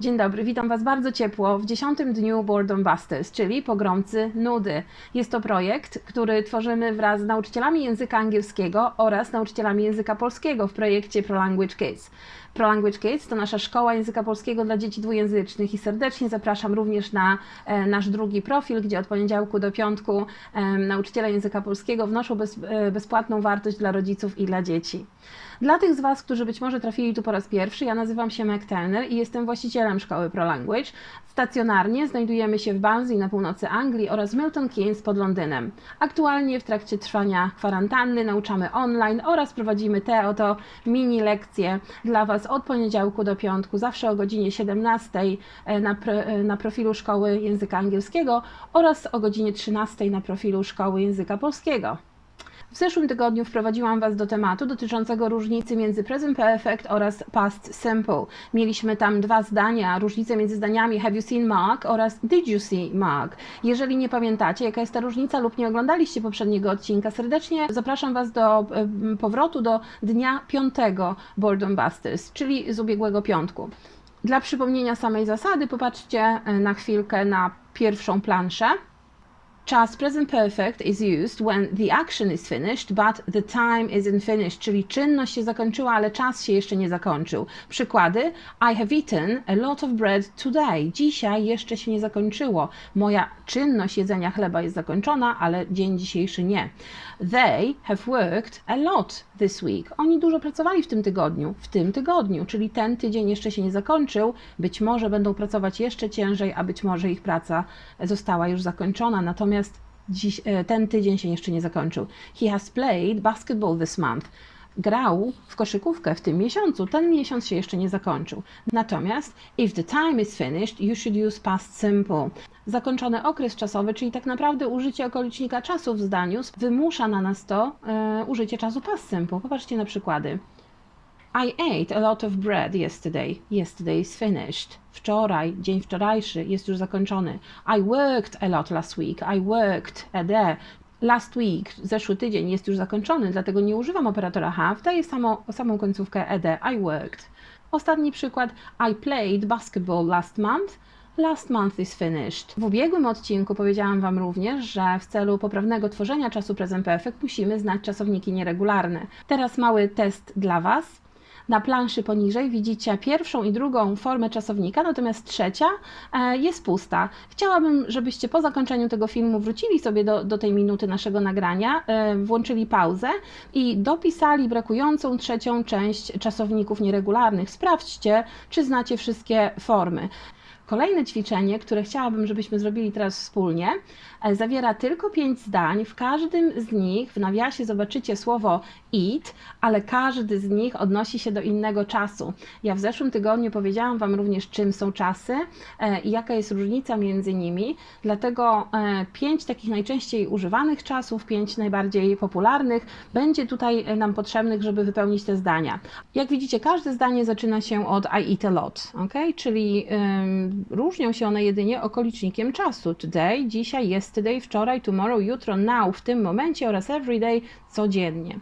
Dzień dobry, witam Was bardzo ciepło w dziesiątym dniu Boredom Busters, czyli Pogromcy Nudy. Jest to projekt, który tworzymy wraz z nauczycielami języka angielskiego oraz nauczycielami języka polskiego w projekcie ProLanguage Kids. ProLanguage Kids to nasza szkoła języka polskiego dla dzieci dwujęzycznych i serdecznie zapraszam również na e, nasz drugi profil, gdzie od poniedziałku do piątku e, nauczyciele języka polskiego wnoszą bez, e, bezpłatną wartość dla rodziców i dla dzieci. Dla tych z Was, którzy być może trafili tu po raz pierwszy, ja nazywam się Mac Turner i jestem właścicielem szkoły ProLanguage. Stacjonarnie znajdujemy się w Barnsley na północy Anglii oraz Milton Keynes pod Londynem. Aktualnie w trakcie trwania kwarantanny nauczamy online oraz prowadzimy te oto mini lekcje dla Was od poniedziałku do piątku, zawsze o godzinie 17 na, pro, na profilu Szkoły Języka Angielskiego oraz o godzinie 13 na profilu Szkoły Języka Polskiego. W zeszłym tygodniu wprowadziłam Was do tematu dotyczącego różnicy między present perfect oraz past simple. Mieliśmy tam dwa zdania, różnicę między zdaniami have you seen Mark oraz did you see Mark. Jeżeli nie pamiętacie, jaka jest ta różnica lub nie oglądaliście poprzedniego odcinka, serdecznie zapraszam Was do powrotu do dnia piątego Boredom Busters, czyli z ubiegłego piątku. Dla przypomnienia samej zasady, popatrzcie e, na chwilkę na pierwszą planszę. Czas present perfect is used when the action is finished, but the time isn't finished, czyli czynność się zakończyła, ale czas się jeszcze nie zakończył. Przykłady: I have eaten a lot of bread today. Dzisiaj jeszcze się nie zakończyło. Moja czynność jedzenia chleba jest zakończona, ale dzień dzisiejszy nie. They have worked a lot this week. Oni dużo pracowali w tym tygodniu, w tym tygodniu, czyli ten tydzień jeszcze się nie zakończył. Być może będą pracować jeszcze ciężej, a być może ich praca została już zakończona. Natomiast dziś, ten tydzień się jeszcze nie zakończył. He has played basketball this month. Grał w koszykówkę w tym miesiącu. Ten miesiąc się jeszcze nie zakończył. Natomiast if the time is finished, you should use past simple. Zakończony okres czasowy, czyli tak naprawdę użycie okolicznika czasu w zdaniu wymusza na nas to e, użycie czasu past simple. Popatrzcie na przykłady. I ate a lot of bread yesterday. Yesterday is finished. Wczoraj, dzień wczorajszy jest już zakończony. I worked a lot last week. I worked a day. Last week, zeszły tydzień jest już zakończony, dlatego nie używam operatora have, daję samo, samą końcówkę ed. I worked. Ostatni przykład. I played basketball last month. Last month is finished. W ubiegłym odcinku powiedziałam Wam również, że w celu poprawnego tworzenia czasu present perfect musimy znać czasowniki nieregularne. Teraz mały test dla Was. Na planszy poniżej widzicie pierwszą i drugą formę czasownika, natomiast trzecia jest pusta. Chciałabym, żebyście po zakończeniu tego filmu wrócili sobie do, do tej minuty naszego nagrania, włączyli pauzę i dopisali brakującą trzecią część czasowników nieregularnych. Sprawdźcie, czy znacie wszystkie formy. Kolejne ćwiczenie, które chciałabym, żebyśmy zrobili teraz wspólnie, zawiera tylko pięć zdań. W każdym z nich w nawiasie zobaczycie słowo eat, ale każdy z nich odnosi się do innego czasu. Ja w zeszłym tygodniu powiedziałam Wam również, czym są czasy i jaka jest różnica między nimi. Dlatego pięć takich najczęściej używanych czasów, pięć najbardziej popularnych, będzie tutaj nam potrzebnych, żeby wypełnić te zdania. Jak widzicie, każde zdanie zaczyna się od I eat a lot, ok? Czyli różnią się one jedynie okolicznikiem czasu. Today, dzisiaj, yesterday, wczoraj, tomorrow, jutro, now, w tym momencie oraz everyday, codziennie.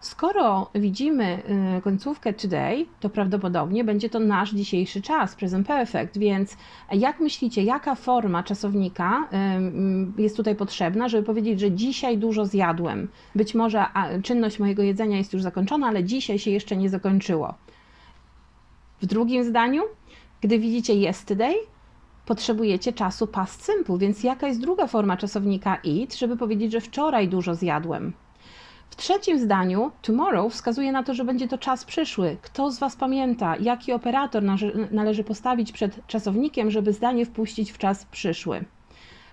Skoro widzimy końcówkę today, to prawdopodobnie będzie to nasz dzisiejszy czas, present perfect, więc jak myślicie, jaka forma czasownika jest tutaj potrzebna, żeby powiedzieć, że dzisiaj dużo zjadłem? Być może czynność mojego jedzenia jest już zakończona, ale dzisiaj się jeszcze nie zakończyło. W drugim zdaniu gdy widzicie yesterday, potrzebujecie czasu past simple, więc jaka jest druga forma czasownika eat, żeby powiedzieć, że wczoraj dużo zjadłem? W trzecim zdaniu tomorrow wskazuje na to, że będzie to czas przyszły. Kto z Was pamięta, jaki operator należy postawić przed czasownikiem, żeby zdanie wpuścić w czas przyszły?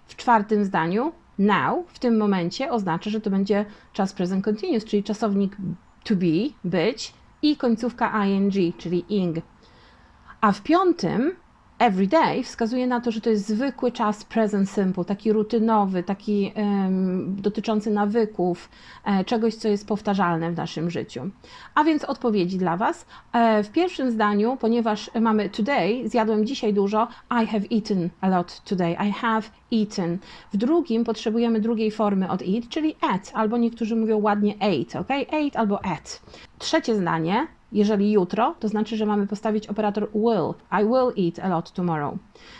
W czwartym zdaniu now w tym momencie oznacza, że to będzie czas present continuous, czyli czasownik to be, być i końcówka ing, czyli ing. A w piątym, everyday, wskazuje na to, że to jest zwykły czas present simple, taki rutynowy, taki um, dotyczący nawyków, e, czegoś, co jest powtarzalne w naszym życiu. A więc odpowiedzi dla Was. E, w pierwszym zdaniu, ponieważ mamy today, zjadłem dzisiaj dużo, I have eaten a lot today. I have eaten. W drugim potrzebujemy drugiej formy od eat, czyli at, albo niektórzy mówią ładnie ate, ok? Ate albo at. Trzecie zdanie, Jeżeli jutro, to znaczy, że mamy postawić operator will. I will eat a lot tomorrow.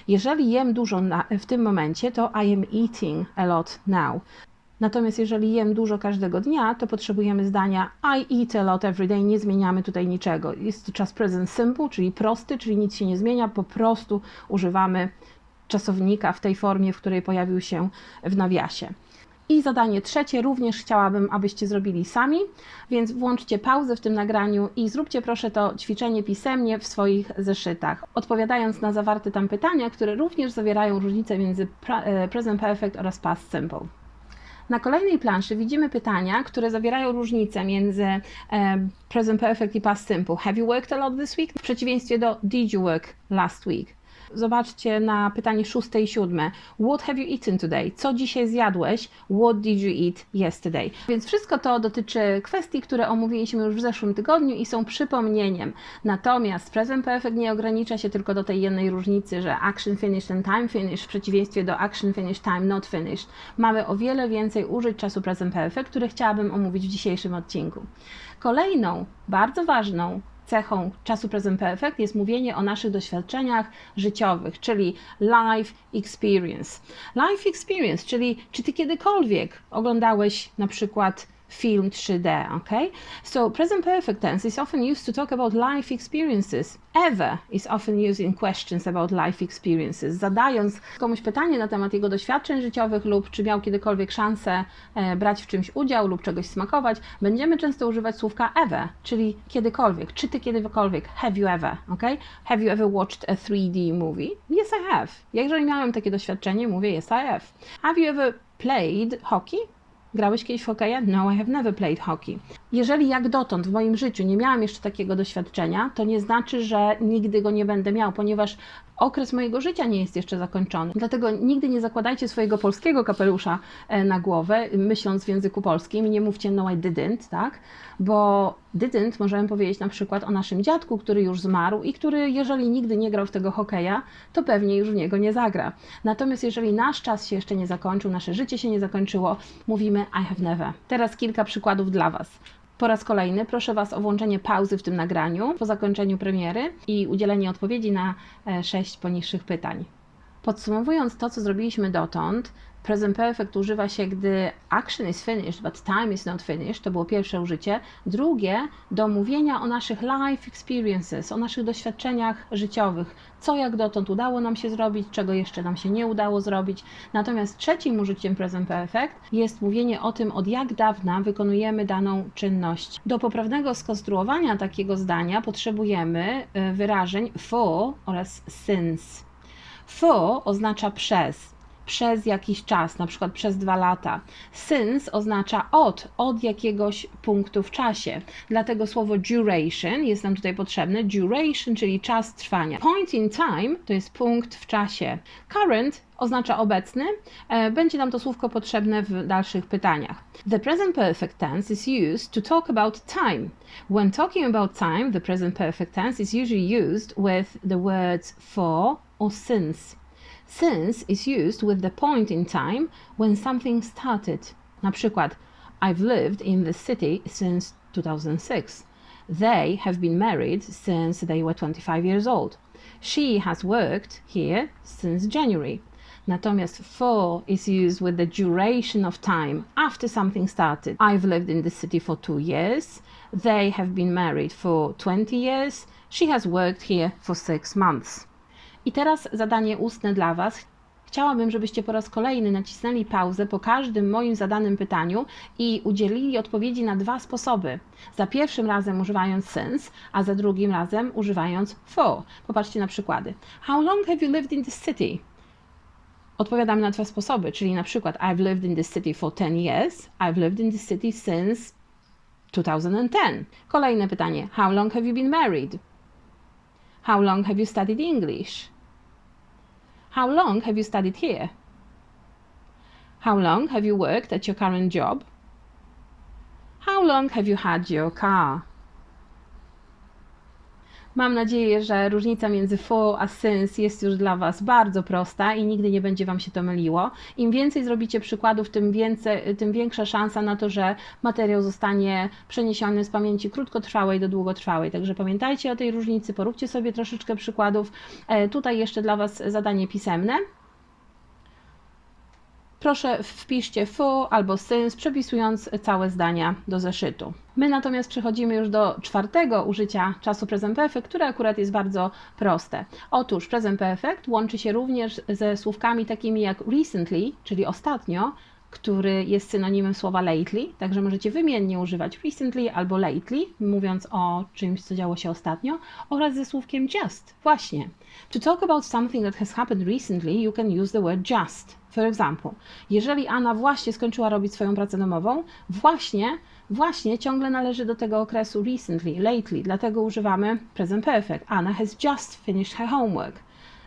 Jeżeli jem dużo na, w tym momencie, to I am eating a lot now. Natomiast jeżeli jem dużo każdego dnia, to potrzebujemy zdania I eat a lot every day. Nie zmieniamy tutaj niczego. Jest to czas present simple, czyli prosty, czyli nic się nie zmienia. Po prostu używamy czasownika w tej formie, w której pojawił się w nawiasie. I zadanie trzecie również chciałabym, abyście zrobili sami, więc włączcie pauzę w tym nagraniu i zróbcie proszę to ćwiczenie pisemnie w swoich zeszytach, odpowiadając na zawarte tam pytania, które również zawierają różnice między e, present perfect oraz past simple. Na kolejnej planszy widzimy pytania, które zawierają różnice między e, present perfect i past simple. Have you worked a lot this week? W przeciwieństwie do did you work last week? Zobaczcie na pytanie szóste i siódme. What have you eaten today? Co dzisiaj zjadłeś? What did you eat yesterday? Więc wszystko to dotyczy kwestii, które omówiliśmy już w zeszłym tygodniu i są przypomnieniem. Natomiast present perfect nie ogranicza się tylko do tej jednej różnicy, że action finished and time finished w przeciwieństwie do action finished, time not finished. Mamy o wiele więcej użyć czasu present perfect, które chciałabym omówić w dzisiejszym odcinku. Kolejną, bardzo ważną cechą czasu present perfect jest mówienie o naszych doświadczeniach życiowych, czyli life experience. Life experience, czyli czy ty kiedykolwiek oglądałeś na przykład film 3D, okay? So present perfect tense is often used to talk about life experiences. Ever is often used in questions about life experiences. Zadając komuś pytanie na temat jego doświadczeń życiowych lub czy miał kiedykolwiek szansę e, brać w czymś udział lub czegoś smakować, będziemy często używać słówka ever, czyli kiedykolwiek. Czy ty kiedykolwiek? Have you ever? Okay? Have you ever watched a 3D movie? Yes, I have. Jeżeli miałem takie doświadczenie, mówię yes, I have. Have you ever played hockey? Grałeś kiedyś w hokeja? No, I have never played hockey. Jeżeli jak dotąd w moim życiu nie miałam jeszcze takiego doświadczenia, to nie znaczy, że nigdy go nie będę miał, ponieważ okres mojego życia nie jest jeszcze zakończony. Dlatego nigdy nie zakładajcie swojego polskiego kapelusza e, na głowę, myśląc w języku polskim nie mówcie no I didn't, tak? Bo didn't możemy powiedzieć na przykład o naszym dziadku, który już zmarł i który jeżeli nigdy nie grał w tego hokeja, to pewnie już w niego nie zagra. Natomiast jeżeli nasz czas się jeszcze nie zakończył, nasze życie się nie zakończyło, mówimy I have never. Teraz kilka przykładów dla Was. Po raz kolejny proszę Was o włączenie pauzy w tym nagraniu po zakończeniu premiery i udzielenie odpowiedzi na e, sześć poniższych pytań. Podsumowując to, co zrobiliśmy dotąd, Present perfect używa się, gdy action is finished, but time is not finished. To było pierwsze użycie. Drugie, do mówienia o naszych life experiences, o naszych doświadczeniach życiowych. Co jak dotąd udało nam się zrobić, czego jeszcze nam się nie udało zrobić. Natomiast trzecim użyciem present perfect jest mówienie o tym, od jak dawna wykonujemy daną czynność. Do poprawnego skonstruowania takiego zdania potrzebujemy y, wyrażeń for oraz since. For oznacza przez przez jakiś czas, na przykład przez dwa lata. Since oznacza od, od jakiegoś punktu w czasie. Dlatego słowo duration jest nam tutaj potrzebne. Duration, czyli czas trwania. Point in time to jest punkt w czasie. Current oznacza obecny. E, będzie nam to słówko potrzebne w dalszych pytaniach. The present perfect tense is used to talk about time. When talking about time, the present perfect tense is usually used with the words for or since. Since is used with the point in time when something started. Na przykład, I've lived in the city since 2006. They have been married since they were 25 years old. She has worked here since January. Natomiast for is used with the duration of time after something started. I've lived in the city for two years. They have been married for 20 years. She has worked here for six months. I teraz zadanie ustne dla Was. Chciałabym, żebyście po raz kolejny nacisnęli pauzę po każdym moim zadanym pytaniu i udzielili odpowiedzi na dwa sposoby. Za pierwszym razem używając since, a za drugim razem używając for. Popatrzcie na przykłady. How long have you lived in this city? Odpowiadamy na dwa sposoby, czyli na przykład I've lived in this city for 10 years, I've lived in this city since 2010. Kolejne pytanie. How long have you been married? How long have you studied English? How long have you studied here? How long have you worked at your current job? How long have you had your car? Mam nadzieję, że różnica między for a since jest już dla Was bardzo prosta i nigdy nie będzie Wam się to myliło. Im więcej zrobicie przykładów, tym, więcej, tym większa szansa na to, że materiał zostanie przeniesiony z pamięci krótkotrwałej do długotrwałej. Także pamiętajcie o tej różnicy, poróbcie sobie troszeczkę przykładów. E, tutaj jeszcze dla Was zadanie pisemne. Proszę wpiszcie for albo since, przepisując całe zdania do zeszytu. My natomiast przechodzimy już do czwartego użycia czasu present perfect, które akurat jest bardzo proste. Otóż present perfect łączy się również ze słówkami takimi jak recently, czyli ostatnio, który jest synonimem słowa lately, także możecie wymiennie używać recently albo lately, mówiąc o czymś, co działo się ostatnio, oraz ze słówkiem just, właśnie. To talk about something that has happened recently, you can use the word just. For example, jeżeli Anna właśnie skończyła robić swoją pracę domową, właśnie, właśnie ciągle należy do tego okresu recently, lately, dlatego używamy present perfect. Anna has just finished her homework.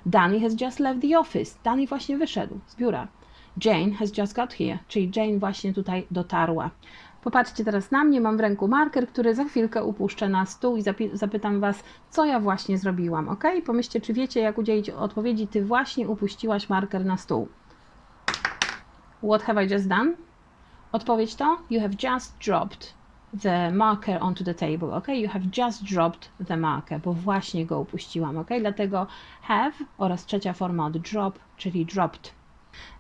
Danny has just left the office. Danny właśnie wyszedł z biura. Jane has just got here, czyli Jane właśnie tutaj dotarła. Popatrzcie teraz na mnie, mam w ręku marker, który za chwilkę upuszczę na stół i zapytam Was, co ja właśnie zrobiłam, ok? Pomyślcie, czy wiecie, jak udzielić odpowiedzi, Ty właśnie upuściłaś marker na stół. What have I just done? Odpowiedź to You have just dropped the marker onto the table, ok? You have just dropped the marker, bo właśnie go upuściłam, ok? Dlatego have oraz trzecia forma od drop, czyli dropped.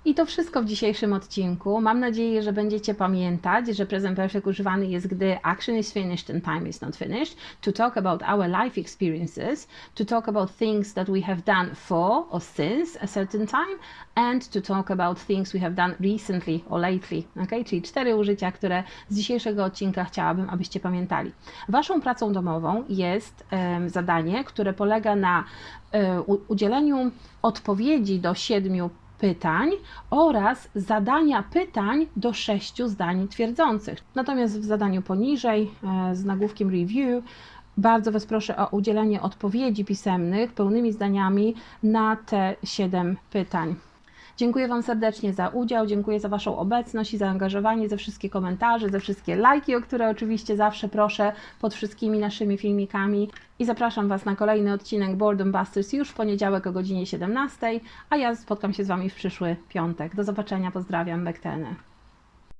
I to wszystko w dzisiejszym odcinku. Mam nadzieję, że będziecie pamiętać, że present perfect używany jest, gdy action is finished and time is not finished, to talk about our life experiences, to talk about things that we have done for or since a certain time, and to talk about things we have done recently or lately. Okay? Czyli cztery użycia, które z dzisiejszego odcinka chciałabym, abyście pamiętali. Waszą pracą domową jest um, zadanie, które polega na um, udzieleniu odpowiedzi do siedmiu pytań oraz zadania pytań do sześciu zdań twierdzących. Natomiast w zadaniu poniżej e, z nagłówkiem review bardzo Was proszę o udzielenie odpowiedzi pisemnych pełnymi zdaniami na te siedem pytań. Dziękuję Wam serdecznie za udział, dziękuję za Waszą obecność i zaangażowanie, za wszystkie komentarze, za wszystkie lajki, o które oczywiście zawsze proszę pod wszystkimi naszymi filmikami. I zapraszam Was na kolejny odcinek Boredom Busters już w poniedziałek o godzinie 17, a ja spotkam się z Wami w przyszły piątek. Do zobaczenia, pozdrawiam, Bekteny.